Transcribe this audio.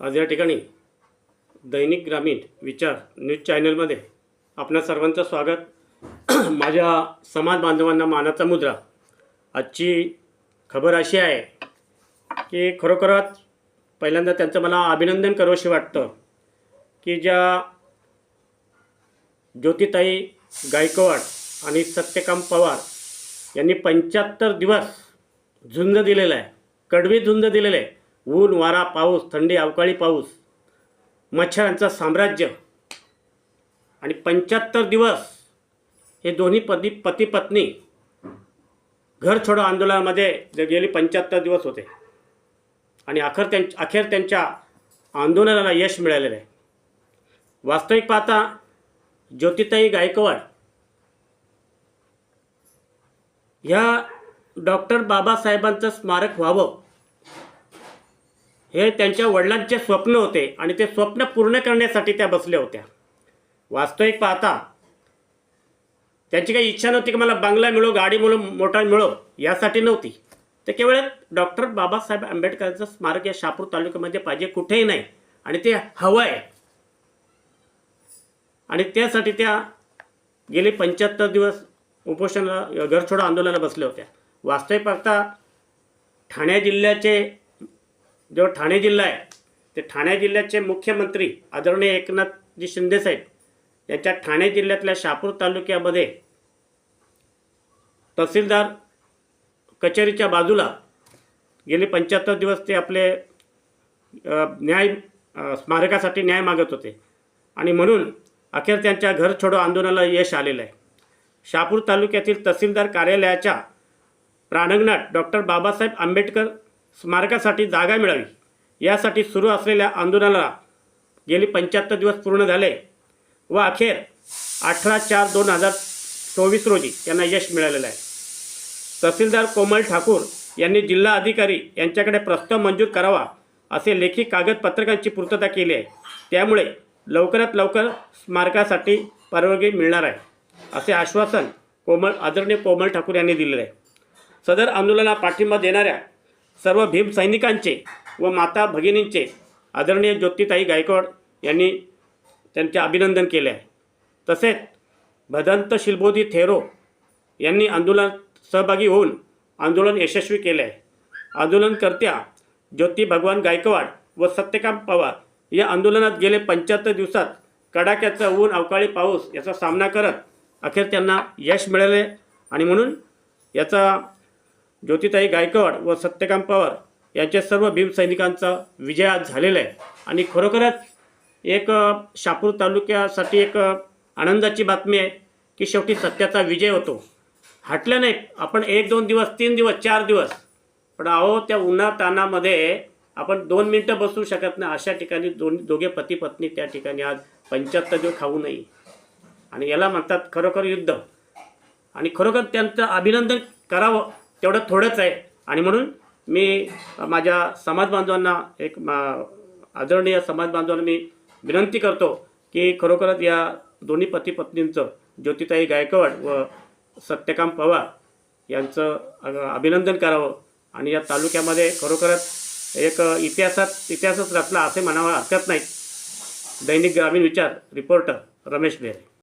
आज या ठिकाणी दैनिक ग्रामीण विचार न्यूज चॅनलमध्ये आपणा सर्वांचं स्वागत. माझ्या समाज बांधवांना मानाचा मुद्रा. आजची खबर अशी आहे की खरोखरच पहिल्यांदा त्यांचं मला अभिनंदन करावंशी वाटतं की ज्या ज्योतिताई गायकवाड आणि सत्यकाम पवार यांनी पंच्याहत्तर दिवस झुंज दिलेला आहे कडवी झुंज दिलेलं आहे. ऊन वारा पाऊस थंडी अवकाळी पाऊस मच्छरांचं साम्राज्य आणि पंच्याहत्तर दिवस हे दोन्ही पती पती पत्नी घर छोडो आंदोलनामध्ये जे गेली पंच्याहत्तर दिवस होते. आणि अखेर त्यां अखेर त्यांच्या आंदोलनाला यश मिळालेलं आहे. वास्तविक पाहता ज्योतिताई गायकवाड ह्या डॉक्टर बाबासाहेबांचं स्मारक व्हावं हे त्यांच्या वडिलांचे स्वप्न होते आणि ते स्वप्न पूर्ण करण्यासाठी त्या बसल्या होत्या. वास्तविक पाहता त्यांची काही इच्छा नव्हती की मला बंगला मिळो गाडी मिळो मोठा मिळो यासाठी नव्हती. ते केवळ डॉक्टर बाबासाहेब आंबेडकरांचं स्मारक या शापूर तालुक्यामध्ये पाहिजे कुठेही नाही. आणि ते हवं आहे. आणि त्यासाठी त्या गेले पंच्याहत्तर दिवस उपोषणाला घरछोडा आंदोलनाला बसल्या होत्या. वास्तविक पाहता ठाणे जिल्ह्याचे जो ठाणे जिल्हा आहे ते ठाणे जिल्ह्याचे मुख्यमंत्री आदरणीय एकनाथजी शिंदेसाहेब यांच्या ठाणे जिल्ह्यातल्या शहापूर तालुक्यामध्ये तहसीलदार कचेरीच्या बाजूला गेले पंच्याहत्तर दिवस ते आपले न्याय स्मारकासाठी न्याय मागत होते. आणि म्हणून अखेर त्यांच्या घर छोडो आंदोलनाला यश आलेलं आहे. शहापूर तालुक्यातील तहसीलदार कार्यालयाच्या प्राणंगणात डॉक्टर बाबासाहेब आंबेडकर स्मारकासाठी जागा मिळावी. यासाठी सुरू असलेल्या आंदोलनाला गेली पंच्याहत्तर दिवस पूर्ण झाले व अखेर अठरा चार दोन हजार चोवीस रोजी त्यांना यश मिळालेलं आहे. तहसीलदार कोमल ठाकूर यांनी जिल्हा अधिकारी यांच्याकडे प्रस्ताव मंजूर करावा असे लेखी कागदपत्रकांची पूर्तता केली आहे. त्यामुळे लवकरात लवकर स्मारकासाठी परवानगी मिळणार आहे असे आश्वासन कोमल आदरणीय कोमल ठाकूर यांनी दिलेलं आहे. सदर आंदोलनाला पाठिंबा देणाऱ्या सर्व भीम सैनिकांचे व माता भगिनींचे आदरणीय ज्योतिताई गायकवाड यांनी त्यांचे अभिनंदन केले आहे. तसेच भदंत शिलबोधी थेरो यांनी आंदोलनात सहभागी होऊन आंदोलन यशस्वी केले आहे. आंदोलनकर्त्या ज्योती भगवान गायकवाड व सत्यकाम पवार या आंदोलनात गेले पंच्याहत्तर दिवसात कडाक्याचा ऊन अवकाळी पाऊस याचा सामना करत अखेर त्यांना यश मिळाले आणि म्हणून याचा ज्योतिताई गायकवाड व सत्यकाम पवार यांच्या सर्व भीम सैनिकांचा विजय आज झालेला आहे. आणि खरोखरच एक शापूर तालुक्यासाठी एक आनंदाची बातमी आहे की शेवटी सत्याचा विजय होतो. हटल्या नाही. आपण एक दोन दिवस तीन दिवस चार दिवस पण अहो त्या उन्हा तानामध्ये आपण दोन मिनटं बसू शकत नाही. अशा ठिकाणी दोन दोघे पती पत्नी त्या ठिकाणी आज पंच्याहत्तर दिवस खाऊ नये. आणि याला म्हणतात खरोखर युद्ध. आणि खरोखर त्यांचं अभिनंदन करावं तेवढं थोडंच आहे. आणि म्हणून मी माझ्या समाज बांधवांना एक मा- आदरणीय समाज बांधवांना मी विनंती करतो की खरोखरच या दोन्ही पती पत्नींचं ज्योतिताई गायकवाड व सत्यकाम पवार यांचं अभिनंदन करावं. आणि या तालुक्यामध्ये खरोखरच एक इतिहासात इतिहासच रचला असे म्हणावं हरकत नाही. दैनिक ग्रामीण विचार रिपोर्टर रमेश बेरे.